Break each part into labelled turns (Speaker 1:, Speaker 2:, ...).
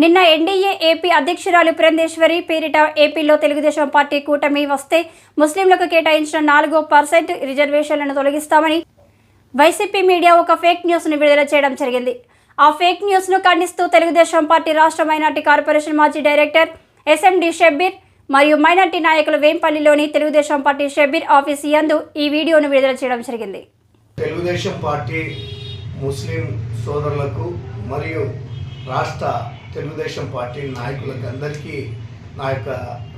Speaker 1: నిన్న NDA AP అధ్యక్షురాలు పురంధేశ్వరి పేరిట ఏపీలో తెలుగుదేశం పార్టీ కూటమి వస్తే ముస్లింలకు కేటాయించిన నాలుగో పర్సెంట్ రిజర్వేషన్లను తొలగిస్తామని వైసీపీ మీడియా ఒక ఫేక్ న్యూస్ను విడుదల చేయడం జరిగింది. ఆ ఫేక్ న్యూస్ను ఖండిస్తూ తెలుగుదేశం పార్టీ రాష్ట్ర మైనార్టీ కార్పొరేషన్ మాజీ డైరెక్టర్ ఎస్ఎండి షబ్బీర్ మరియు మైనార్టీ నాయకులు వేంపల్లిలోని తెలుగుదేశం పార్టీ షబ్బీర్ ఆఫీస్ యందు ఈ వీడియోను విడుదల చేయడం జరిగింది.
Speaker 2: తెలుగుదేశం పార్టీ ముస్లిం సోదరులకు మరియు రాష్ట్ర తెలుగుదేశం పార్టీ నాయకులకు అందరికీ నా యొక్క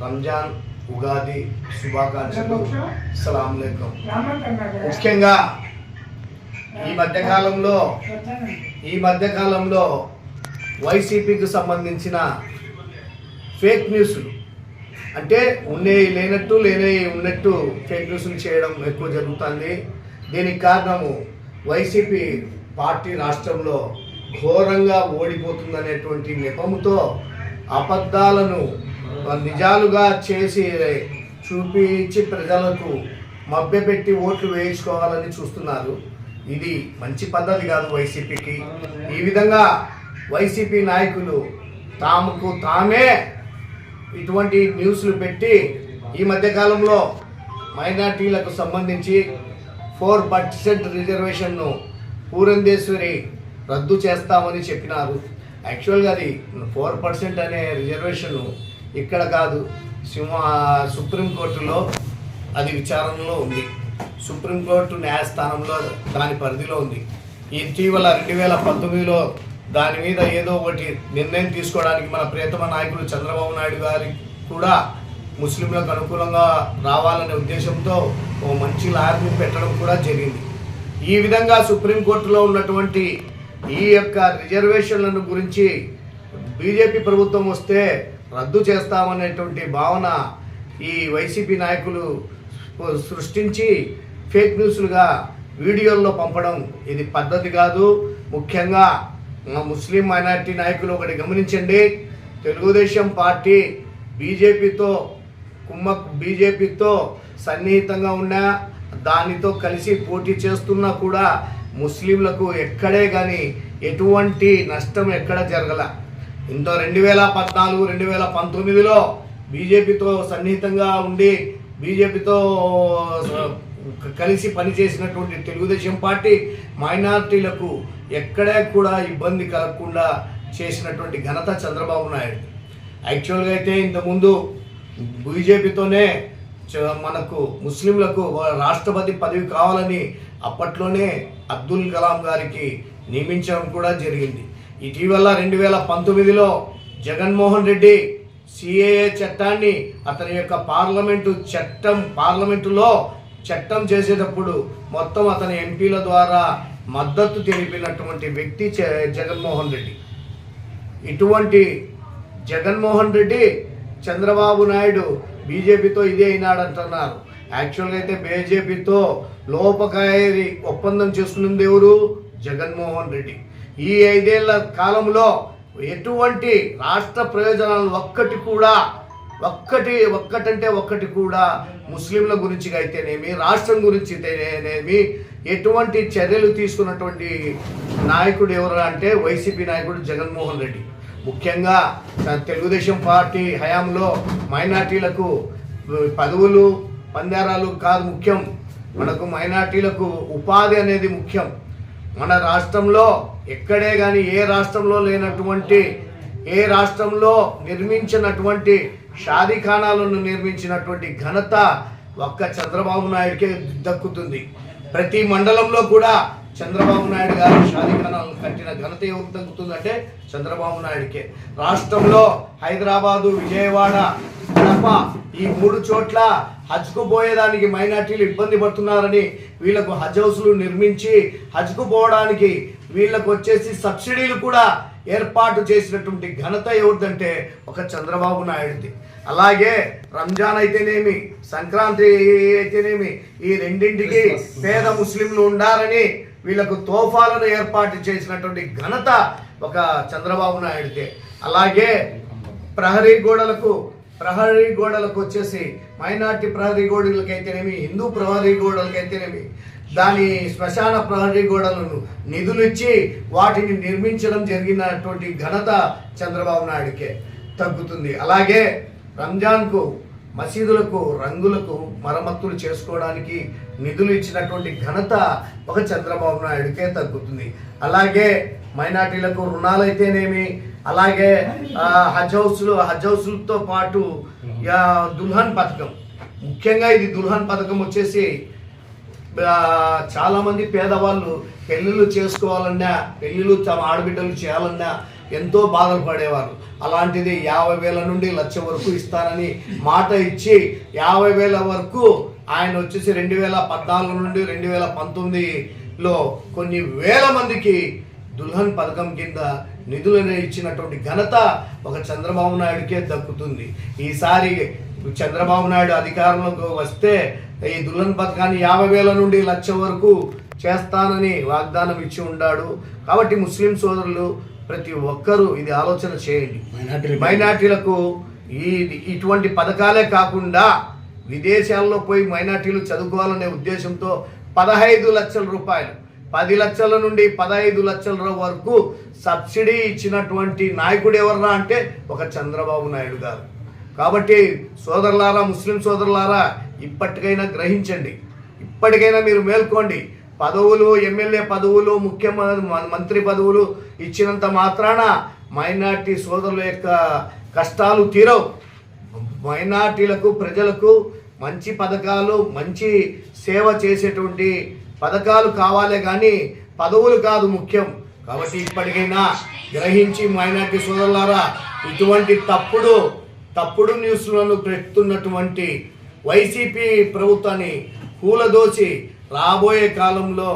Speaker 2: రంజాన్ ఉగాది శుభాకాంక్షలు. సలాం ముఖ్యంగా ఈ మధ్యకాలంలో ఈ మధ్యకాలంలో వైసీపీకి సంబంధించిన ఫేక్ న్యూస్లు. అంటే ఉండే లేనట్టు లేనే ఉన్నట్టు ఫేక్ న్యూస్లు చేయడం ఎక్కువ జరుగుతుంది. దీనికి కారణము వైసీపీ పార్టీ రాష్ట్రంలో ఘోరంగా ఓడిపోతుందనేటువంటి నెపముతో అబద్ధాలను నిజాలుగా చేసి చూపించి ప్రజలకు మభ్యపెట్టి ఓట్లు వేయించుకోవాలని చూస్తున్నారు. ఇది మంచి పద్ధతి కాదు వైసీపీకి. ఈ విధంగా వైసీపీ నాయకులు తాముకు తామే ఇటువంటి న్యూస్లు పెట్టి ఈ మధ్యకాలంలో మైనార్టీలకు సంబంధించి ఫోర్ పర్సెంట్ రిజర్వేషన్ను పూరంధేశ్వరి రద్దు చేస్తామని చెప్పినారు. యాక్చువల్గా అది ఫోర్ పర్సెంట్ అనే రిజర్వేషన్ ఇక్కడ కాదు సింహ సుప్రీంకోర్టులో అది విచారణలో ఉంది. సుప్రీంకోర్టు న్యాయస్థానంలో దాని పరిధిలో ఉంది. ఇటీవల రెండు వేల పంతొమ్మిదిలో దాని మీద ఏదో ఒకటి నిర్ణయం తీసుకోవడానికి మన ప్రియతమ నాయకుడు చంద్రబాబు నాయుడు గారి కూడా ముస్లింలకు అనుకూలంగా రావాలనే ఉద్దేశంతో ఓ మంచి లాయర్ని పెట్టడం కూడా జరిగింది. ఈ విధంగా సుప్రీంకోర్టులో ఉన్నటువంటి ఈ యొక్క రిజర్వేషన్లను గురించి బీజేపీ ప్రభుత్వం వస్తే రద్దు చేస్తామనేటువంటి భావన ఈ వైసీపీ నాయకులు సృష్టించి ఫేక్ న్యూస్లుగా వీడియోల్లో పంపడం ఇది పద్ధతి కాదు. ముఖ్యంగా ముస్లిం మైనార్టీ నాయకులు ఒకటి గమనించండి. తెలుగుదేశం పార్టీ బీజేపీతో కుమ్మ బీజేపీతో సన్నిహితంగా ఉన్నా దానితో కలిసి పోటీ చేస్తున్నా కూడా ముస్లింలకు ఎక్కడే కానీ ఎటువంటి నష్టం ఎక్కడ జరగల. ఇంత రెండు వేల పద్నాలుగు రెండు వేల పంతొమ్మిదిలో బీజేపీతో సన్నిహితంగా ఉండి బీజేపీతో కలిసి పనిచేసినటువంటి తెలుగుదేశం పార్టీ మైనార్టీలకు ఎక్కడా కూడా ఇబ్బంది కలగకుండా చేసినటువంటి ఘనత చంద్రబాబు నాయుడు. యాక్చువల్గా అయితే ఇంతకుముందు బీజేపీతోనే చ- మనకు ముస్లింలకు రాష్ట్రపతి పదవి కావాలని అప్పట్లోనే అబ్దుల్ కలాం గారికి నియమించడం కూడా జరిగింది. ఇటీవల రెండు వేల పంతొమ్మిదిలో జగన్మోహన్ రెడ్డి సిఏఏ చట్టాన్ని అతని యొక్క పార్లమెంటు చట్టం పార్లమెంటులో చట్టం చేసేటప్పుడు మొత్తం అతని ఎంపీల ద్వారా మద్దతు తెలిపినటువంటి వ్యక్తి జ- జగన్మోహన్ రెడ్డి. ఇటువంటి జగన్మోహన్ రెడ్డి చంద్రబాబు నాయుడు బీజేపీతో ఇదే అయినాడంటున్నారు. యాక్చువల్గా అయితే బీజేపీతో లోపకాయరి ఒప్పందం చేసుకున్నది ఎవరు? జగన్మోహన్ రెడ్డి. ఈ ఐదేళ్ళ కాలంలో ఎటువంటి రాష్ట్ర ప్రయోజనాలు ఒక్కటి కూడా ఒక్కటి ఒక్కటంటే ఒక్కటి కూడా ముస్లింల గురించి అయితేనేమి రాష్ట్రం గురించి అయితేనేమి ఎటువంటి చర్యలు తీసుకున్నటువంటి నాయకుడు ఎవరు అంటే వైసీపీ నాయకుడు జగన్మోహన్ రెడ్డి. ముఖ్యంగా తెలుగుదేశం పార్టీ హయాంలో మైనార్టీలకు పదవులు పందారాలు కాదు ముఖ్యం. మనకు మైనార్టీలకు ఉపాధి అనేది ముఖ్యం. మన రాష్ట్రంలో ఎక్కడే కానీ ఏ రాష్ట్రంలో లేనటువంటి ఏ రాష్ట్రంలో నిర్మించినటువంటి షాదీఖానాలను నిర్మించినటువంటి ఘనత ఒక్క చంద్రబాబు నాయుడికే దక్కుతుంది. ప్రతి మండలంలో కూడా చంద్రబాబు నాయుడు గారు షాదీఖానాలను కట్టిన ఘనత ఎవరు దక్కుతుందంటే చంద్రబాబు నాయుడికే. రాష్ట్రంలో హైదరాబాదు విజయవాడ కడప ఈ మూడు చోట్ల హజ్కు పోయేదానికి మైనార్టీలు ఇబ్బంది పడుతున్నారని వీళ్ళకు హజ్ హౌస్లు నిర్మించి హజ్కు పోవడానికి వీళ్ళకు వచ్చేసి సబ్సిడీలు కూడా ఏర్పాటు చేసినటువంటి ఘనత ఎవరిదంటే ఒక చంద్రబాబు నాయుడుది. అలాగే రంజాన్ అయితేనేమి సంక్రాంతి అయితేనేమి ఈ రెండింటికి పేద ముస్లింలు ఉండాలని వీళ్ళకు తోఫాలను ఏర్పాటు చేసినటువంటి ఘనత ఒక చంద్రబాబు నాయుడిదే. అలాగే ప్రహరీ గోడలకు ప్రహరీ గోడలకు వచ్చేసి మైనార్టీ ప్రహరీ గోడలకైతేనేమి హిందూ ప్రహరీ గోడలకైతేనేమి దాని శ్మశాన ప్రహరీ గోడలను నిధులు ఇచ్చి వాటిని నిర్మించడం జరిగినటువంటి ఘనత చంద్రబాబు నాయుడికే తగ్గుతుంది. అలాగే రంజాన్కు మసీదులకు రంగులకు మరమ్మతులు చేసుకోవడానికి నిధులు ఇచ్చినటువంటి ఘనత ఒక చంద్రబాబు నాయుడికే తగ్గుతుంది. అలాగే మైనార్టీలకు రుణాలైతేనేమి? అలాగే ఆ, హజ్ హౌస్లు హజ్ హౌస్లతో పాటు దుల్హన్ పథకం. ముఖ్యంగా ఇది దుల్హన్ పథకం వచ్చేసి ఆ, చాలా మంది పేదవాళ్ళు పెళ్ళిళ్ళు చేసుకోవాలన్నా పెళ్ళిళ్ళు తమ ఆడబిడ్డలు చేయాలన్నా ఎంతో బాధలు పడేవారు. అలాంటిది యాభై వేల నుండి లక్ష వరకు ఇస్తానని మాట ఇచ్చి యాభై వేల వరకు ఆయన వచ్చేసి రెండు వేల పద్నాలుగు నుండి రెండు వేల పంతొమ్మిదిలో కొన్ని వేల మందికి దుల్హన్ పథకం కింద నిధులను ఇచ్చినటువంటి ఘనత ఒక చంద్రబాబు నాయుడికే దక్కుతుంది. ఈసారి చంద్రబాబు నాయుడు అధికారంలోకి వస్తే ఈ దుల్హన్ పథకాన్ని యాభై వేల నుండి లక్ష వరకు చేస్తానని వాగ్దానం ఇచ్చి ఉన్నాడు కాబట్టి ముస్లిం సోదరులు ప్రతి ఒక్కరూ ఇది ఆలోచన చేయండి. మైనార్టీలకు ఈ ఇటువంటి పథకాలే కాకుండా విదేశాల్లో పోయి మైనార్టీలు చదువుకోవాలనే ఉద్దేశంతో పదహైదు లక్షల రూపాయలు పది లక్షల నుండి పదహైదు లక్షల వరకు సబ్సిడీ ఇచ్చినటువంటి నాయకుడు ఎవర్రా అంటే ఒక చంద్రబాబు నాయుడు గారు. కాబట్టి సోదరులారా ముస్లిం సోదరులారా ఇప్పటికైనా గ్రహించండి. ఇప్పటికైనా మీరు మేల్కోండి. పదవులు ఎమ్మెల్యే పదవులు ముఖ్యమంత్రి మంత్రి పదవులు ఇచ్చినంత మాత్రాన మైనార్టీ సోదరుల యొక్క కష్టాలు తీరవు. మైనార్టీలకు ప్రజలకు మంచి పథకాలు మంచి సేవ చేసేటువంటి పథకాలు కావాలే కానీ పదవులు కాదు ముఖ్యం. కాబట్టి ఇప్పటికైనా గ్రహించి మైనార్టీ సోదరులారా ఇటువంటి తప్పుడు తప్పుడు న్యూస్లను పెడుతున్నటువంటి వైసీపీ ప్రభుత్వాన్ని కూలదోచి రాబోయే కాలంలో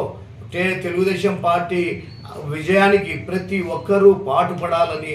Speaker 2: తెలుగుదేశం పార్టీ విజయానికి ప్రతి ఒక్కరూ పాటుపడాలని